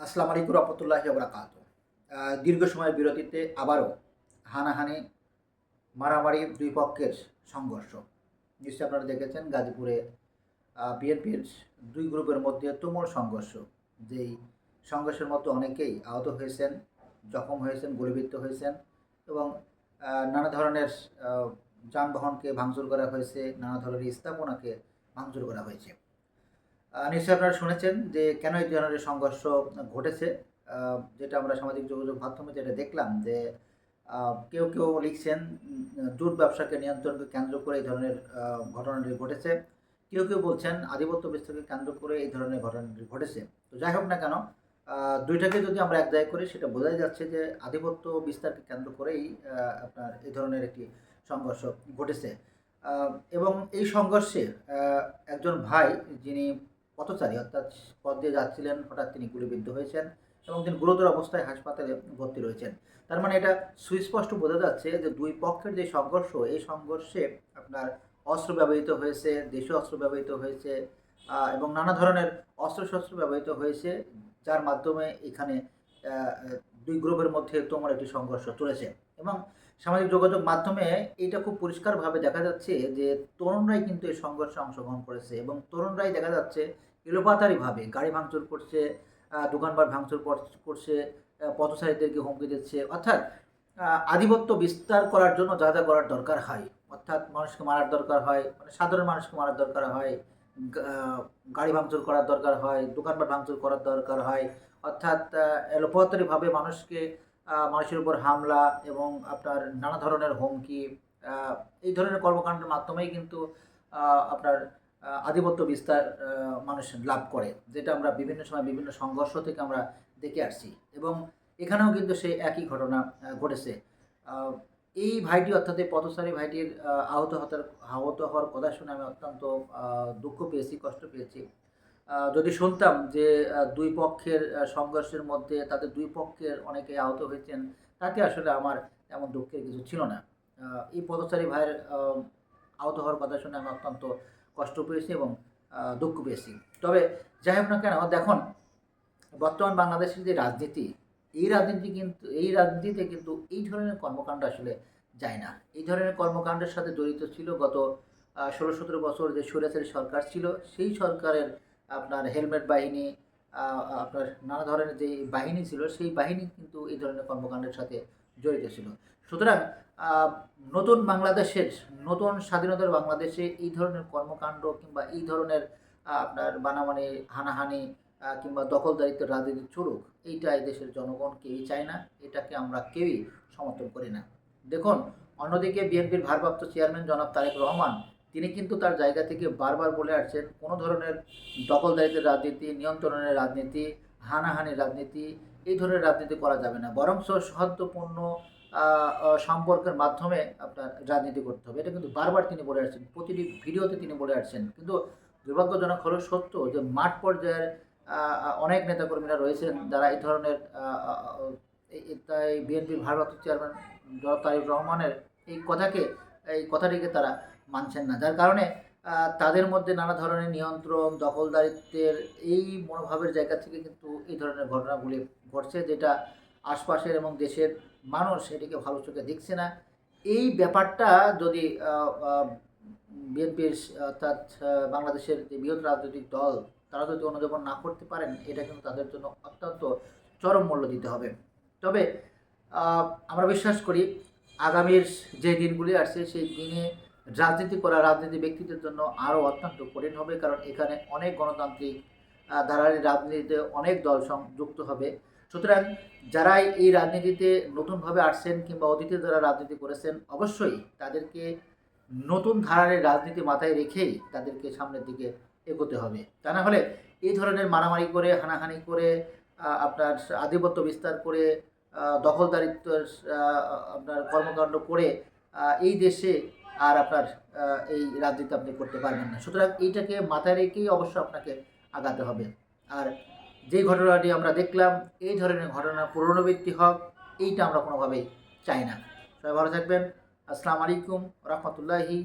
আসসালামু আলাইকুম রহমতুল্লাহি বরাকাত দীর্ঘ সময়ের বিরতিতে আবারও হানাহানি, মারামারি দুই পক্ষের সংঘর্ষ। নিশ্চয়ই আপনারা দেখেছেন গাজীপুরে বিএনপির দুই গ্রুপের মধ্যে তুমুল সংঘর্ষ। যেই সংঘর্ষের মতো অনেকেই আহত হয়েছেন, জখম হয়েছেন, গুলিবিদ্ধ হয়েছেন এবং নানা ধরনের যানবাহনকে ভাঙচুর করা হয়েছে, নানা ধরনের স্থাপনাকে ভাঙচুর করা হয়েছে। নিশ্চয়ই আপনারা শুনেছেন যে কেন এই ধরনের সংঘর্ষ ঘটেছে। যেটা আমরা সামাজিক যোগাযোগ মাধ্যমে যেটা দেখলাম যে কেউ কেউ লিখছেন জুট ব্যবসাকে নিয়ন্ত্রণকে কেন্দ্র করে এই ধরনের ঘটনাটি ঘটেছে। কেউ কেউ বলছেন আধিপত্য বিস্তারকে কেন্দ্র করে এই ধরনের ঘটনাটি ঘটেছে। তো যাই হোক না কেন দুইটাকে যদি আমরা এক জায়গায় করি, সেটা বোঝাই যাচ্ছে যে আধিপত্য বিস্তারকে কেন্দ্র করেই আপনার এই ধরনের একটি সংঘর্ষ ঘটেছে। এবং এই সংঘর্ষে একজন ভাই যিনি পথচারী অর্থাৎ পথ দিয়ে যাচ্ছিলেন, হঠাৎ তিনি গুলিবিদ্ধ হয়েছেন এবং তিনি গুরুতর অবস্থায় হাসপাতালে ভর্তি রয়েছেন। তার মানে এটা সুস্পষ্ট বোঝা যাচ্ছে যে দুই পক্ষের যে সংঘর্ষ, এই সংঘর্ষে আপনার অস্ত্র ব্যবহৃত হয়েছে, দেশীয় অস্ত্র ব্যবহৃত হয়েছে এবং নানা ধরনের অস্ত্রশস্ত্র ব্যবহৃত হয়েছে, যার মাধ্যমে এখানে দুই গ্রুপের মধ্যে তোমার একটি সংঘর্ষ চলেছে। এবং সামাজিক যোগাযোগ মাধ্যমে এটা খুব পরিষ্কারভাবে দেখা যাচ্ছে যে, তরুণরাই কিন্তু এই সংঘর্ষে অংশগ্রহণ করেছে এবং তরুণরাই দেখা যাচ্ছে এলোপাতারিভাবে গাড়ি ভাঙচুর করছে দোকানপাট ভাঙচুর কর- করছে পথচারীদেরকে হুমকি দিচ্ছে। অর্থাৎ আধিপত্য বিস্তার করার জন্য যা যা করার দরকার হয়। অর্থাৎ মানুষকে মারার দরকার হয় মানে সাধারণ মানুষকে মারার দরকার হয় গাড়ি ভাঙচুর করার দরকার হয়, দোকানপাট ভাঙচুর করার দরকার হয়। অর্থাৎ এলোপাতারিভাবে মানুষকে মানুষের উপর হামলা এবং আপনার নানা ধরনের হুমকি এই ধরনের কর্মকাণ্ডের মাধ্যমেই কিন্তু আপনার আধিপত্য বিস্তার মানুষ লাভ করে, যেটা আমরা বিভিন্ন সময় বিভিন্ন সংঘর্ষ থেকে আমরা দেখে আসছি। এবং এখানেও কিন্তু সেই একই ঘটনা ঘটেছে। এই ভাইটি অর্থাৎ এই পথচারী ভাইটির আহত হতার, আহত হওয়ার কথা শুনে আমি অত্যন্ত দুঃখ পেয়েছি, কষ্ট পেয়েছি। যদি শুনতাম যে দুই পক্ষের সংঘর্ষের মধ্যে তাদের দুই পক্ষের অনেকে আহত হয়েছেন, তাতে আসলে আমার তেমন দুঃখের কিছু ছিল না। এই পথচারী ভাইয়ের আহত হওয়ার কথা শুনে আমি অত্যন্ত কষ্ট পেয়েছি এবং দুঃখ পেয়েছি। তবে যাই হোক না কেন, দেখুন, বর্তমান বাংলাদেশের যে রাজনীতি, এই রাজনীতি কিন্তু, এই রাজনীতিতে কিন্তু এই ধরনের কর্মকাণ্ড আসলে যায় না। এই ধরনের কর্মকাণ্ডের সাথে জড়িত ছিল গত ষোলো সতেরো বছর যে স্বৈরাচারী সরকার ছিল, সেই সরকারের আপনার হেলমেট বাহিনী আপনার নানা ধরনের যে বাহিনী ছিল, সেই বাহিনী কিন্তু এই ধরনের কর্মকাণ্ডের সাথে জড়িত ছিল। সুতরাং নতুন বাংলাদেশের, নতুন স্বাধীনতার বাংলাদেশে এই ধরনের কর্মকাণ্ড কিংবা এই ধরনের আপনার বানামানি, হানাহানি কিংবা দখলদারিত্বের রাজনীতি চলুক, এইটা এই দেশের জনগণ কেউই চায় না, এটাকে আমরা কেউই সমর্থন করি না। দেখুন, অন্যদিকে বিএনপির ভারপ্রাপ্ত চেয়ারম্যান জনাব তারেক রহমান, তিনি কিন্তু তার জায়গা থেকে বারবার বলে আসছেন, কোনো ধরনের দখলদারিত্বের রাজনীতি, নিয়ন্ত্রণের রাজনীতি হানাহানির রাজনীতি এই ধরনের রাজনীতি করা যাবে না। বরং আহ, সম্পর্কের মাধ্যমে আপনার রাজনীতি করতে হবে। এটা কিন্তু বারবার তিনি বলে আসছেন প্রতিটি ভিডিওতে তিনি বলে আসছেন। কিন্তু দুর্ভাগ্যজনক হলো সত্য যে মাঠ পর্যায়ের অনেক নেতাকর্মীরা রয়েছেন যারা এই ধরনের তাই বিএনপির ভারপ্রাপ্ত চেয়ারম্যান জনাব তারিক রহমানের এই কথাকে এই কথাটিকে তারা মানছেন না। যার কারণে তাদের মধ্যে নানা ধরনের নিয়ন্ত্রণ, দখলদারিত্বের এই মনোভাবের জায়গা থেকে কিন্তু এই ধরনের ঘটনাগুলি ঘটছে যেটা আশপাশের এবং দেশের মানুষ এটিকে ভালো চোখে দেখছে না। এই ব্যাপারটা যদি বিএনপির, অর্থাৎ বাংলাদেশের যে বৃহৎ রাজনৈতিক দল, তারা যদি অনুধাবন না করতে পারেন, এটা কিন্তু তাদের জন্য অত্যন্ত চরম মূল্য দিতে হবে। তবে আমরা বিশ্বাস করি, আগামীর যে দিনগুলি আসছে, সেই দিনে রাজনীতি করা রাজনীতি ব্যক্তিদের জন্য আরও অত্যন্ত কঠিন হবে কারণ এখানে অনেক গণতান্ত্রিক ধারার রাজনীতিতে অনেক দল যুক্ত হবে। সুতরাং যারাই এই রাজনীতিতে নতুনভাবে আসছেন কিংবা অতীতে যারা রাজনীতি করেছেন অবশ্যই তাদেরকে নতুন ধারার রাজনীতি মাথায় রেখেই তাদেরকে সামনের দিকে এগোতে হবে। তা না হলে এই ধরনের মারামারি করে হানাহানি করে আপনার আধিপত্য বিস্তার করে আহ, দখলদারিত্বের আপনার কর্মকাণ্ড করে এই দেশে আর আপনার এই রাজনীতি আপনি করতে পারবেন না। সুতরাং এইটাকে মাথায় রেখেই অবশ্য আপনাকে আগাতে হবে। আর যে ঘটনাটি আমরা দেখলাম, এই ধরনের ঘটনা পুনরাবৃত্তি হোক, এইটা আমরা কোনোভাবেই চাই না। সবাই ভালো থাকবেন। আসসালামু আলাইকুম রহমতুল্লাহি